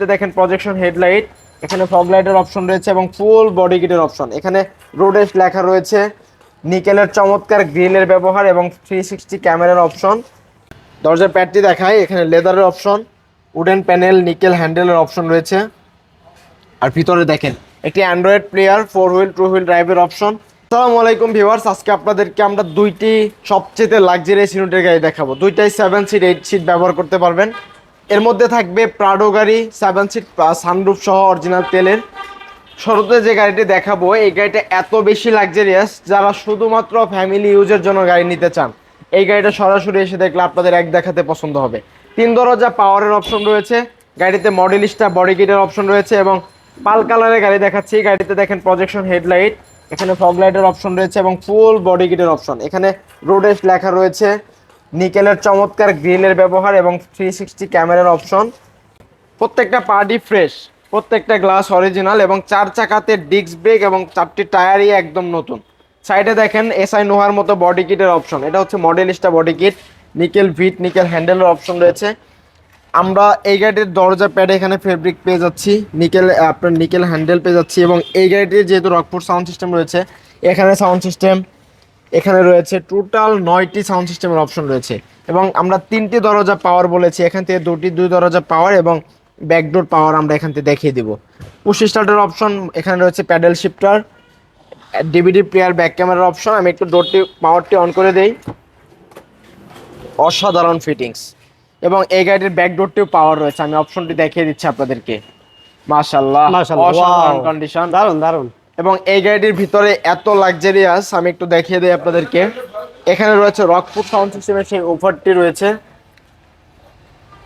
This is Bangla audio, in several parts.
গাড়িতে দেখেন প্রজেকশন হেডলাইট এখানে ফগ লাইটের অপশন রয়েছে এবং ফুল বডি কিটের অপশন এখানে রোডেস লেখা রয়েছে, নিকেলের চমৎকার গ্রিলের ব্যবহার এবং থ্রি সিক্সটি ক্যামেরার অপশন দরজার প্যাডটি দেখায় এখানে লেদারের অপশন উডেন প্যানেল নিকেল হ্যান্ডেলের অপশন রয়েছে। আর ভিতরে দেখেন, একটি android player four wheel two wheel ড্রাইভের অপশন আসসালামু আলাইকুম ভিউয়ার্স আজকে আপনাদেরকে আমরা দুইটি সবচেয়ে লাক্সারিয়াস ইউনিটের গাড়ি দেখাবো। দুইটাই সেভেন সিট এইট সিট ব্যবহার করতে পারবেন। এর মধ্যে থাকবে প্রাডো গাড়ি সেভেন সিট সানরুফ সহ অরিজিনাল তেলের। শুরুতে যে গাড়িটি দেখাবো, এই গাড়িটা এত বেশি লাক্সারিয়াস যারা শুধুমাত্র ফ্যামিলি ইউজের জন্য গাড়ি নিতে চান। এই গাড়িটা সরাসরি এসে দেখলে আপনাদের এক দেখাতে পছন্দ হবে। তিন দরজা পাওয়ারের অপশন রয়েছে, গাড়িতে মডেলিস্টা বডি কিটের অপশন রয়েছে এবং পাল কালারের গাড়ি দেখাচ্ছি। গাড়িতে দেখেন প্রজেকশন হেডলাইট এখানে ফগ লাইটের অপশন রয়েছে এবং ফুল বডি কিটের অপশন এখানে রোডেস লেখা রয়েছে। নিকেলের চমৎকার গ্রিলের ব্যবহার এবং থ্রি সিক্সটি ক্যামেরার অপশন। প্রত্যেকটা পার্টি ফ্রেশ প্রত্যেকটা গ্লাস অরিজিনাল এবং চার চাকাতে ডিস্ক ব্রেক এবং চারটি টায়ারই একদম নতুন। সাইডে দেখেন এসআই নোহার মতো বডি কিটের অপশন এটা হচ্ছে মডেলিস্টা বডি কিট নিকেল ভিট নিকেল হ্যান্ডেলের অপশন রয়েছে। আমরা এই গাড়িটির দরজা প্যাডে এখানে ফেব্রিক পেয়ে যাচ্ছি। নিকেল আপনার নিকেল হ্যান্ডেল পেয়ে যাচ্ছি এবং এই গাড়িটির যেহেতু রকপুর সাউন্ড সিস্টেম রয়েছে, এখানে সাউন্ড সিস্টেম এখানে রয়েছে টোটাল নয়টি সাউন্ড সিস্টেমের অপশন রয়েছে। এবং আমরা তিনটি দরজা পাওয়ার বলেছি এখান থেকে দুটি দুই দরজা পাওয়ার এবং ব্যাকডোর পাওয়ার আমরা এখান থেকে দেখিয়ে দিব। পুশ স্টার্টের অপশন এখানে রয়েছে paddle shifter DVD player back ক্যামেরার অপশন আমি একটু ডোরটি পাওয়ারটি অন করে দেই। অসাধারণ ফিটিংস এবং এই গাড়িটির ব্যাকডোরটিও পাওয়ার রয়েছে আমি অপশনটি দেখিয়ে দিচ্ছি আপনাদেরকে। মাশাল্লাহ মাশাআল্লাহ, অসাধারণ কন্ডিশন দারুণ দারুণ এবং এই গাড়িটির ভিতরে এত লাক্সারিয়াস আমি একটু দেখিয়ে দিই আপনাদেরকে। এখানে রয়েছে রকফুট সাউন্ড সিস্টেমের সেই ওভারটি রয়েছে।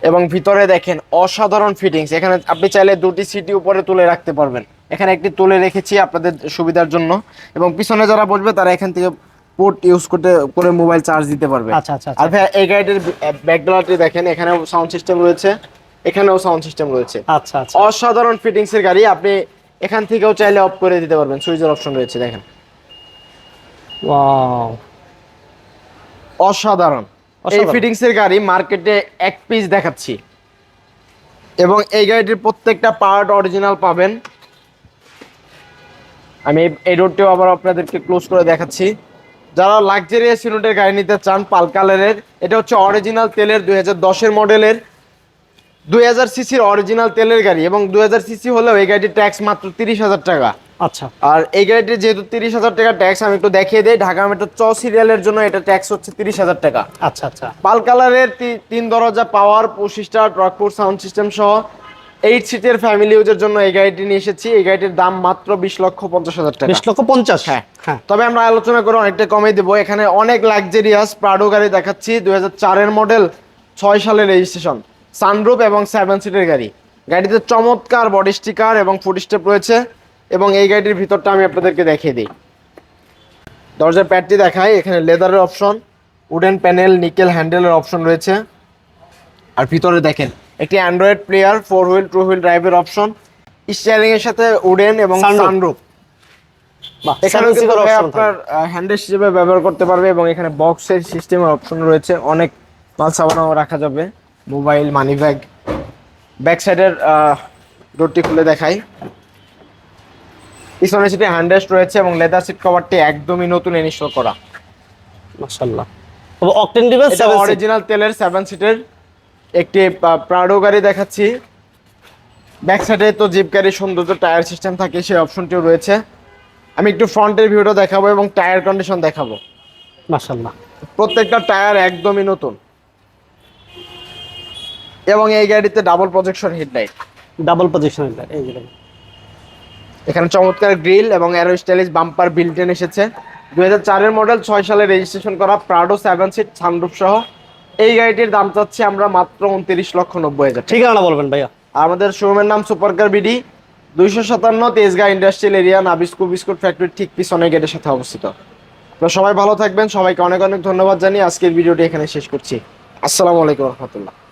এবং ভিতরে দেখেন অসাধারণ ফিটিংস এখানে আপনি চাইলে দুটি সিটি উপরে তুলে রাখতে পারবেন। এখানে একটি তুলে রেখেছি আপনাদের সুবিধার জন্য। এবং পিছনে যারা বসবে তারা এখান থেকে পোর্ট ইউজ করতে করে মোবাইল চার্জ দিতে পারবে। আচ্ছা, আচ্ছা, আচ্ছা। আর ভাই এই গাড়িটির ব্যাকগ্রাউন্ডটি দেখেন এখানেও সাউন্ড সিস্টেম রয়েছে এখানেও সাউন্ড সিস্টেম রয়েছে। আচ্ছা আচ্ছা। অসাধারণ ফিটিংসের গাড়ি। আপনি এখান থেকেও চাইলে অফ করে দিতে পারবেন। সুইচের অপশন রয়েছে দেখেন। ওয়াও অসাধারণ। এই অসাধারণ। ফিটিংস এর গাড়ি মার্কেটে এক পিস দেখাচ্ছি। এবং এই গাড়িটির প্রত্যেকটা পার্ট অরিজিনাল পাবেন। আমি এই- এই রোডটিও আবার আপনাদেরকে ক্লোজ করে দেখাচ্ছি। যারা লাক্সারিয়াস ইউনিটের গাড়ি নিতে চান পাল কালারের এটা হচ্ছে অরিজিনাল তেলের দুই হাজার দশের মডেলের দুই হাজার সিসির অরিজিনাল তেলের গাড়ি এবং দুই হাজার সিসি হলেও এই গাড়িটির ট্যাক্স মাত্র তিরিশ হাজার টাকা। আচ্ছা। আর এই গাড়িটির যেহেতু তিরিশ হাজার টাকা ট্যাক্স আমি একটু দেখিয়ে দিই ঢাকা মেট্রো চ সিরিয়ালের জন্য এটা ট্যাক্স হচ্ছে তিরিশ হাজার টাকা। আচ্ছা আচ্ছা। পাল কালারের তিন দরজা পাওয়ার পঁচিশটা রকপুর সাউন্ড সিস্টেম সহ এইট সিটের ফ্যামিলি ইউজের জন্য এই গাড়িটি নিয়ে এসেছি। এই গাড়িটির দাম মাত্র বিশ লক্ষ পঞ্চাশ হাজার টাকা। বিশ লক্ষ পঞ্চাশ? হ্যাঁ। হ্যাঁ। তবে আমরা আলোচনা করে অনেকটা কমে দেবো। এখানে অনেক লাক্সারিয়াস প্রাডো গাড়ি দেখাচ্ছি দুই হাজার চারের মডেল ছয় সালের রেজিস্ট্রেশন সানরুপ এবং সেভেন সিটের গাড়ি। গাড়িতে চমৎকার বডি স্টিকার এবং ফুট স্টেপ রয়েছে এবং এই গাড়িটির ভিতরটা আমি আপনাদেরকে দেখিয়ে দিই। দরজার প্যাডটি দেখাই এখানে লেদারের অপশন উডেন প্যানেল নিকেল হ্যান্ডেলের অপশন রয়েছে। আর ভিতরে দেখেন একটি android player four wheel two wheel ড্রাইভের অপশন স্টিয়ারিং এর সাথে উডেন এবং। সানরুফ। এখানে আপনার হ্যান্ডেল হিসেবে ব্যবহার করতে পারবে এবং এখানে বক্সের সিস্টেমের অপশন রয়েছে অনেক মাল সাবানও রাখা যাবে। মোবাইল মানি ব্যাগ ব্যাক সাইডের ডোরটি খুলে দেখাই। পিছনে সিটে হ্যান্ডেস্ট রয়েছে এবং লেদার সিট কভারটি একদমই নতুন ইনস্টল করা। মাশাআল্লাহ। তবে অকটেন দিবেন এটা অরিজিনাল তেলের সেভেন সিটের একটি প্রাডো গাড়ি দেখাচ্ছি। ব্যাক সাইডে তো জিপ গাড়ির সৌন্দর্য টায়ার সিস্টেম থাকে সেই অপশনটিও রয়েছে। আমি একটু ফ্রন্টের ভিউটা দেখাবো এবং টায়ার কন্ডিশন দেখাবো। মাশাআল্লাহ। প্রত্যেকটা টায়ার একদমই নতুন। এবং এই গাড়িতে double projection headlight double position এই যে দেখেন। এখানে চমৎকার গ্রিল এবং অ্যারো স্টাইলিশ বাম্পার বিল্টেন এসেছে। দুই হাজার মডেল ছয় সালে রেজিস্ট্রেশন করা প্রাডো সেভেন সিট সানরুফ সহ। এই গাড়িটির দাম চাচ্ছি আমরা মাত্র উনত্রিশ লক্ষ নব্বই হাজার ঠিকানা বলবেন ভাইয়া। আমাদের শোরুমের নাম সুপারকার বিডি দুইশো সাতান্ন Tejgaon industrial area Nabisco biscuit ফ্যাক্টরির ঠিক পিছনে গেটের সাথে অবস্থিত। তো সবাই ভালো থাকবেন সবাইকে অনেক অনেক ধন্যবাদ জানিয়ে আজকের ভিডিওটি এখানে শেষ করছি। আসসালামু আলাইকুম রহমতুল্লাহ।